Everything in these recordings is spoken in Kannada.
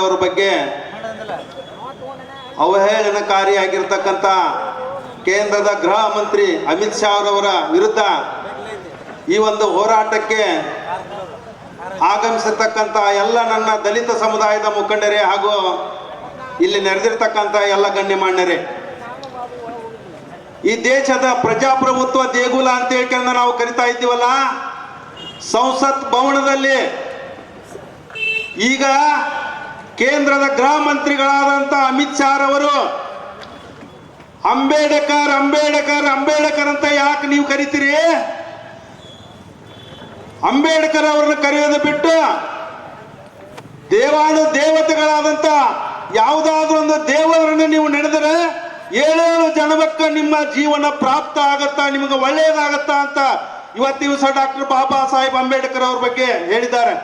ಅವರ ಬಗ್ಗೆ ಅವಹೇಳನಕಾರಿಯಾಗಿರ್ತಕ್ಕಂಥ ಕೇಂದ್ರದ ಗೃಹ ಮಂತ್ರಿ ಅಮಿತ್ ಶಾ ಅವರವರ ವಿರುದ್ಧ ಈ ಒಂದು ಹೋರಾಟಕ್ಕೆ ಆಗಮಿಸಿರ್ತಕ್ಕಂಥ ಎಲ್ಲ ನನ್ನ ದಲಿತ ಸಮುದಾಯದ ಮುಖಂಡರೇ ಹಾಗೂ ಇಲ್ಲಿ ನೆರೆದಿರ್ತಕ್ಕಂಥ ಎಲ್ಲ ಗಣ್ಯಮಾನ್ಯರೇ, ಈ ದೇಶದ ಪ್ರಜಾಪ್ರಭುತ್ವ ದೇಗುಲ ಅಂತ ಹೇಳ್ಕೊಂಡು ನಾವು ಕರಿತಾ ಇದ್ದೀವಲ್ಲ, ಸಂಸತ್ ಭವನದಲ್ಲಿ ಈಗ ಕೇಂದ್ರದ ಗೃಹ ಮಂತ್ರಿಗಳಾದಂಥ ಅಮಿತ್ ಶಾ ರವರು, ಅಂಬೇಡ್ಕರ್ ಅಂಬೇಡ್ಕರ್ ಅಂಬೇಡ್ಕರ್ ಅಂತ ಯಾಕೆ ನೀವು ಕರಿತೀರಿ? ಅಂಬೇಡ್ಕರ್ ಅವರನ್ನು ಕರೆಯೋದು ಬಿಟ್ಟು ದೇವಾನು ದೇವತೆಗಳಾದಂಥ ಯಾವುದಾದ್ರೂ ಒಂದು ದೇವರನ್ನು ನೀವು ನಡೆದರೆ ಏಳೇಳು ಜನ್ಮಕ್ಕೆ ನಿಮ್ಮ ಜೀವನ ಪ್ರಾಪ್ತ ಆಗತ್ತಾ, ನಿಮಗೆ ಒಳ್ಳೆಯದಾಗತ್ತಾ ಅಂತ ಇವತ್ತು ದಿವಸ ಡಾಕ್ಟರ್ ಬಾಬಾ ಸಾಹೇಬ್ ಅಂಬೇಡ್ಕರ್ ಅವ್ರ ಬಗ್ಗೆ ಹೇಳಿದ್ದಾರೆ.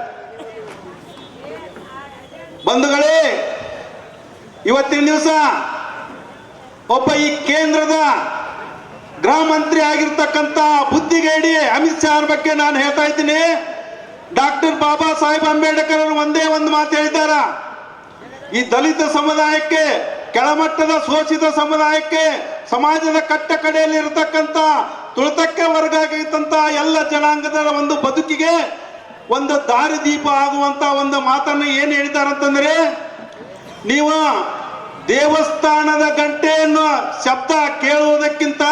ಬಂಧುಗಳೇ, ಇವತ್ತಿನ ದಿವಸ ಒಬ್ಬ ಈ ಕೇಂದ್ರದ ಗೃಹ ಮಂತ್ರಿ ಆಗಿರ್ತಕ್ಕಂಥ ಬುದ್ಧಿಗೇಡಿ ಅಮಿತ್ ಶಾ ಬಗ್ಗೆ ನಾನು ಹೇಳ್ತಾ ಇದ್ದೀನಿ. ಡಾಕ್ಟರ್ ಬಾಬಾ ಸಾಹೇಬ್ ಅಂಬೇಡ್ಕರ್ ಅವರು ಒಂದೇ ಒಂದು ಮಾತು ಹೇಳಿದ್ದಾರ. ಈ ದಲಿತ ಸಮುದಾಯಕ್ಕೆ, ಕೆಳಮಟ್ಟದ ಶೋಷಿತ ಸಮುದಾಯಕ್ಕೆ, ಸಮಾಜದ ಕಟ್ಟ ಕಡೆಯಲ್ಲಿ ಇರತಕ್ಕಂಥ ತುಳಿತಕ್ಕೆ ವರ್ಗ ಎಲ್ಲ ಜನಾಂಗದ ಒಂದು ಬದುಕಿಗೆ ಒಂದು ದಾರಿದೀಪ ಆಗುವಂತ ಒಂದು ಮಾತನ್ನು ಏನು ಹೇಳ್ತಾರಂತಂದ್ರೆ ನೀವು ದೇವಸ್ಥಾನದ ಗಂಟೆಯನ್ನು ಶಬ್ದ ಕೇಳುವುದಕ್ಕಿಂತ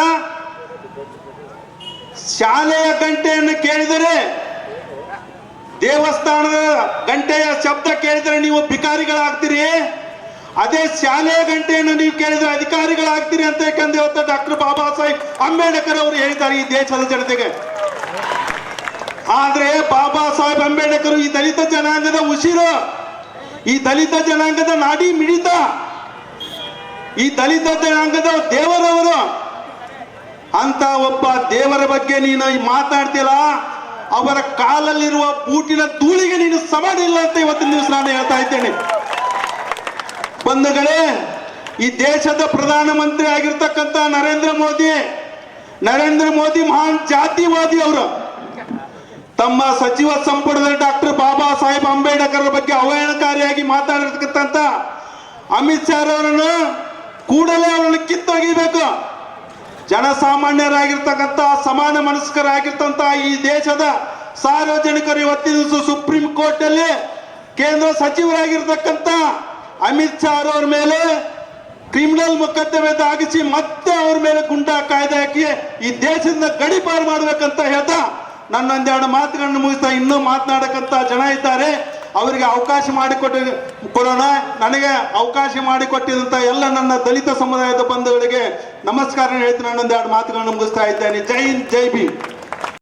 ಶಾಲೆಯ ಗಂಟೆಯನ್ನು ಕೇಳಿದರೆ, ದೇವಸ್ಥಾನದ ಗಂಟೆಯ ಶಬ್ದ ಕೇಳಿದರೆ ನೀವು ಭಿಕಾರಿಗಳಾಗ್ತೀರಿ. ಅದೇ ಶಾಲೆಯ ಗಂಟೆಯನ್ನು ನೀವು ಕೇಳಿದ್ರೆ ಅಧಿಕಾರಿಗಳಾಗ್ತೀರಿ ಅಂತ ಯಾಕಂದ್ರೆ ಡಾಕ್ಟರ್ ಬಾಬಾ ಸಾಹೇಬ್ ಅಂಬೇಡ್ಕರ್ ಅವರು ಹೇಳ್ತಾರೆ ಈ ದೇಶದ ಜನತೆಗೆ. ಆದ್ರೆ ಬಾಬಾ ಸಾಹೇಬ್ ಅಂಬೇಡ್ಕರ್ ಈ ದಲಿತ ಜನಾಂಗದ ಉಸಿರು, ಈ ದಲಿತ ಜನಾಂಗದ ನಾಡಿ ಮಿಡಿತ, ಈ ದಲಿತ ಜನಾಂಗದ ದೇವರವರು, ಅಂತ ಒಬ್ಬ ದೇವರ ಬಗ್ಗೆ ನೀನು ಮಾತಾಡ್ತಿಲ್ಲ ಅವರ ಕಾಲಲ್ಲಿರುವ ಬೂಟಿನ ಧೂಳಿಗೆ ನೀನು ಸಮಾನ ಇಲ್ಲ ಅಂತ ಇವತ್ತಿನ ದಿವಸ ನಾನು ಹೇಳ್ತಾ ಇದ್ದೇನೆ. ಬಂಧುಗಳೇ, ಈ ದೇಶದ ಪ್ರಧಾನಮಂತ್ರಿ ಆಗಿರ್ತಕ್ಕಂಥ ನರೇಂದ್ರ ಮೋದಿ ನರೇಂದ್ರ ಮೋದಿ ಮಹಾನ್ ಜಾತಿವಾದಿ ಅವರು. ತಮ್ಮ ಸಚಿವ ಸಂಪುಟದಲ್ಲಿ ಡಾಕ್ಟರ್ ಬಾಬಾ ಸಾಹೇಬ್ ಅಂಬೇಡ್ಕರ್ ಬಗ್ಗೆ ಅವಹೇಳನಕಾರಿಯಾಗಿ ಮಾತಾಡಿರ್ತಕ್ಕಂಥ ಅಮಿತ್ ಶಾ ಅವರನ್ನು ಕೂಡಲೇ ಅವರನ್ನು ಕಿತ್ತೊಗಿಬೇಕು ಜನಸಾಮಾನ್ಯರಾಗಿರ್ತಕ್ಕಂಥ, ಸಮಾನ ಮನಸ್ಕರಾಗಿರ್ತಂತ ಈ ದೇಶದ ಸಾರ್ವಜನಿಕರು ಇವತ್ತಿನ ಸುಪ್ರೀಂ ಕೋರ್ಟ್ ಅಲ್ಲಿ ಕೇಂದ್ರ ಸಚಿವರಾಗಿರ್ತಕ್ಕಂಥ ಅಮಿತ್ ಶಾ ಅವರ ಮೇಲೆ ಕ್ರಿಮಿನಲ್ ಮೊಕದ್ದಮೆ ದಾಗಿಸಿ ಮತ್ತೆ ಅವ್ರ ಮೇಲೆ ಗುಂಡಾ ಕಾಯ್ದೆ ಹಾಕಿ ಈ ದೇಶದಿಂದ ಗಡಿಪಾರು ಮಾಡಬೇಕಂತ ಹೇಳ್ತಾ ನನ್ನೊಂದೆರಡು ಮಾತುಗಳನ್ನು ಮುಗಿಸ್ತಾ ಇನ್ನೂ ಮಾತನಾಡಕ್ಕಂತ ಜನ ಇದ್ದಾರೆ. ಅವರಿಗೆ ಅವಕಾಶ ಮಾಡಿಕೊಟ್ಟ ಕೊಡೋಣ. ನನಗೆ ಅವಕಾಶ ಮಾಡಿಕೊಟ್ಟಿದಂತ ಎಲ್ಲ ನನ್ನ ದಲಿತ ಸಮುದಾಯದ ಬಂಧುಗಳಿಗೆ ನಮಸ್ಕಾರ ಹೇಳ್ತೀನಿ. ನನ್ನೊಂದೆರಡು ಮಾತುಗಳನ್ನು ಮುಗಿಸ್ತಾ ಇದ್ದೇನೆ. ಜೈ ಹಿಂದ್, ಜೈ ಭೀಮ್.